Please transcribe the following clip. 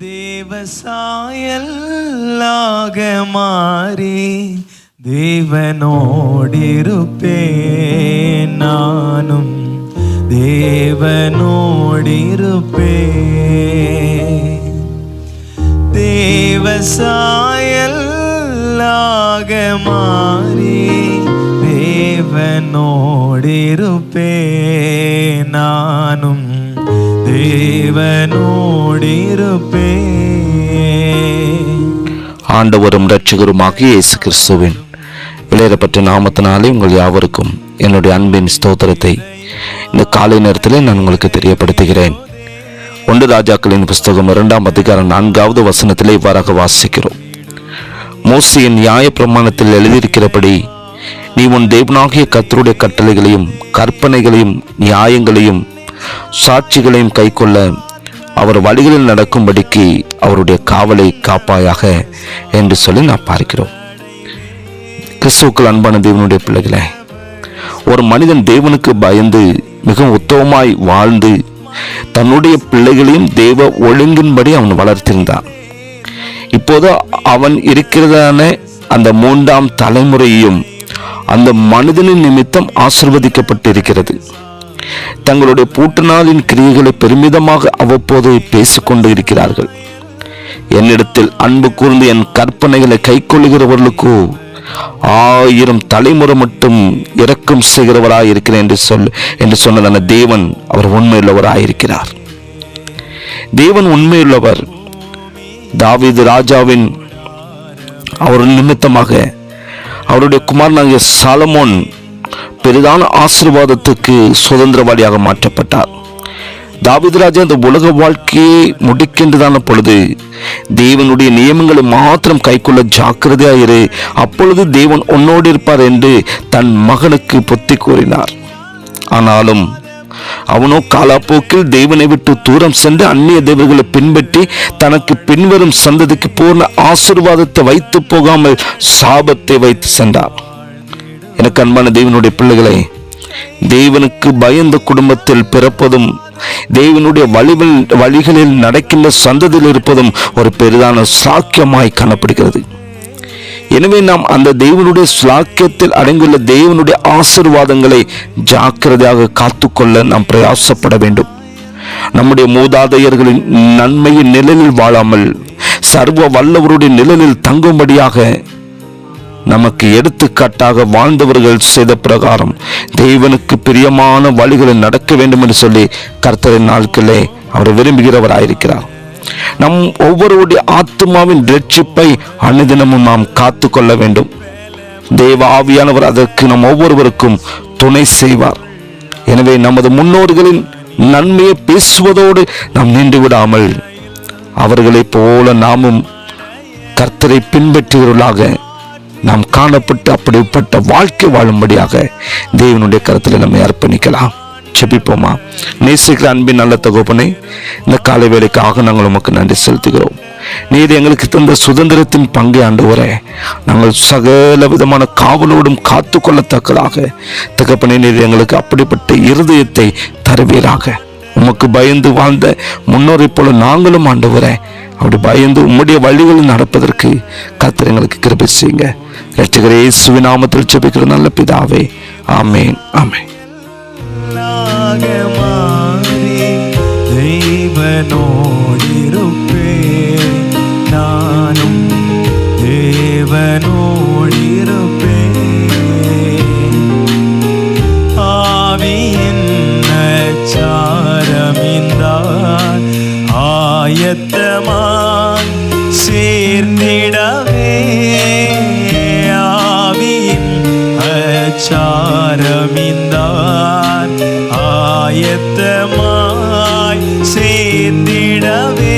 தேவசாயல்லாக மாறி தேவனோடிருப்பேன் நானும். தேவனோடிருப்பேன். தேவசாயல்லாக மாறி தேவனோடிருப்பேன் நானும். ஆண்டவரும் இரட்சகருமாகிய இயேசு கிறிஸ்துவின் விளையாடப்பட்ட நாமத்தினாலே உங்கள் யாவருக்கும் என்னுடைய அன்பின் ஸ்தோத்திரத்தை. இந்த காலை நேரத்தில் நான் உங்களுக்கு தெரியப்படுத்துகிறேன். ஒன்று ராஜாக்களின் புஸ்தகம் இரண்டாம் அதிகாரம் நான்காவது வசனத்திலே இவ்வாறாக வாசிக்கிறோம். மோசியின் நியாய பிரமாணத்தில் எழுதியிருக்கிறபடி நீ உன் தேவனாகிய கத்தருடைய கட்டளைகளையும் கற்பனைகளையும் நியாயங்களையும் சாட்சிகளையும் கைக்கொள்ள அவர் வழிகளில் நடக்கும்படிக்கு அவருடைய காவலை காப்பாயாக என்று சொல்லி நாம் பார்க்கிறோம். கிறிஸ்துக்கள் அன்பான தேவனுடைய பிள்ளைகளே ஒரு மனிதன் தேவனுக்கு பயந்து மிகவும் உத்தவமாய் வாழ்ந்து தன்னுடைய பிள்ளைகளையும் தேவ ஒழுங்கின்படி அவன் வளர்த்திருந்தான். இப்போது அவன் இருக்கிறதான அந்த மூன்றாம் தலைமுறையும் அந்த மனிதனின் நிமித்தம் ஆசிர்வதிக்கப்பட்டிருக்கிறது. தங்களுடைய பூட்டு நாளின் கிரியைகளை பெருமிதமாக அவ்வப்போது பேசிக்கொண்டு இருக்கிறார்கள். என்னிடத்தில் அன்பு கூர்ந்து என் கற்பனைகளை கைக்கொள்ளுகிறவர்களுக்கோ ஆயிரம் தலைமுறை மட்டும் இரக்கம் செய்கிறவராய் இருக்கிறேன் என்று சொல் என்று சொன்னதான தேவன் அவர் உண்மையுள்ளவராயிருக்கிறார். தேவன் உண்மையுள்ளவர். தாவீது ராஜாவின் அவர் நிமித்தமாக அவருடைய குமாரனாகிய சாலமோன் பெரிதான ஆசிர்வாதத்துக்கு சுதந்திரவாளியாக மாற்றப்பட்டார். தாவிதராஜா இந்த உலக வாழ்க்கையை முடிக்கின்றதான பொழுது தேவனுடைய நியமங்களை மாத்திரம் கைக்கொள்ள ஜாக்கிரதையாயிரு அப்பொழுது தேவன் உன்னோடு இருப்பார் என்று தன் மகனுக்கு பொத்தி கூறினார். ஆனாலும் அவனோ காலாப்போக்கில் தேவனை விட்டு தூரம் சென்று அந்நிய தேவர்களை பின்பற்றி தனக்கு பின்வரும் சந்ததிக்கு பூர்ண ஆசிர்வாதத்தை வைத்து போகாமல் சாபத்தை வைத்து சென்றான் எனக்கு அன்பான தேவனுடைய பிள்ளைகளை தேவனுக்கு பயந்த குடும்பத்தில் பிறப்பதும் தேவனுடைய வழிகள் வழிகளில் நடக்கின்ற சந்ததியில் இருப்பதும் ஒரு பெரிதான சாக்கியமாய் காணப்படுகிறது. எனவே நாம் அந்த தேவனுடைய ஸ்லாக்கியத்தில் அடங்கியுள்ள தேவனுடைய ஆசிர்வாதங்களை ஜாக்கிரதையாக காத்துக்கொள்ள நாம் பிரயாசப்பட வேண்டும். நம்முடைய மூதாதையர்களின் நன்மையின் நிழலில் வாழாமல் சர்வ வல்லவருடைய நிழலில் தங்கும்படியாக நமக்கு எடுத்துக்காட்டாக வாழ்ந்தவர்கள் செய்த பிரகாரம் தேவனுக்கு பிரியமான வழிகளில் நடக்க வேண்டும் என்று சொல்லி கர்த்தரின் நாட்களே அவர் விரும்புகிறவராயிருக்கிறார். நம் ஒவ்வொருவருடைய ஆத்மாவின் ரட்சிப்பை அனுதினமும் நாம் காத்து கொள்ள வேண்டும். தேவ ஆவியானவர் அதற்கு நம் ஒவ்வொருவருக்கும் துணை செய்வார். எனவே நமது முன்னோர்களின் நன்மையை பேசுவதோடு நாம் நின்று விடாமல் அவர்களைப் போல நாமும் கர்த்தரை பின்பற்றுகிறவர்களாக நாம் காணப்பட்டு அப்படிப்பட்ட வாழ்க்கை வாழும்படியாக தேவனுடைய கருத்தில் நம்மை அர்ப்பணிக்கலாம். செபிப்போமா நேசிக்கிற அன்பின் நல்ல தகப்பனை இந்த காலை வேலைக்காக நாங்கள் உமக்கு நன்றி செலுத்துகிறோம். நீர் எங்களுக்கு தந்த சுதந்திரத்தின் பங்கை ஆண்டவரே நாங்கள் சகல விதமான காவலோடும் காத்து கொள்ளத்தக்கதாக தகப்பனை நீர் எங்களுக்கு அப்படிப்பட்ட இருதயத்தை தருவீராக. உமக்கு பயந்து வாழ்ந்த முன்னோரை போல நாங்களும் ஆண்டவரே. அப்படி பயந்து உம்முடைய வழிகளில் நடப்பதற்கு கர்த்தர் எங்களுக்கு கிருபை செய்யுங்க. ரட்சகரே இயேசுவின் நாமத்தில் நல்ல பிதாவே. ஆமேன் ஆமேன். தெய்வனோ ஆயத்தமாய் சேர்ந்திடவே ஆவியின் அச்சாரமிந்தார். ஆயத்தமாய் சேர்ந்திடவே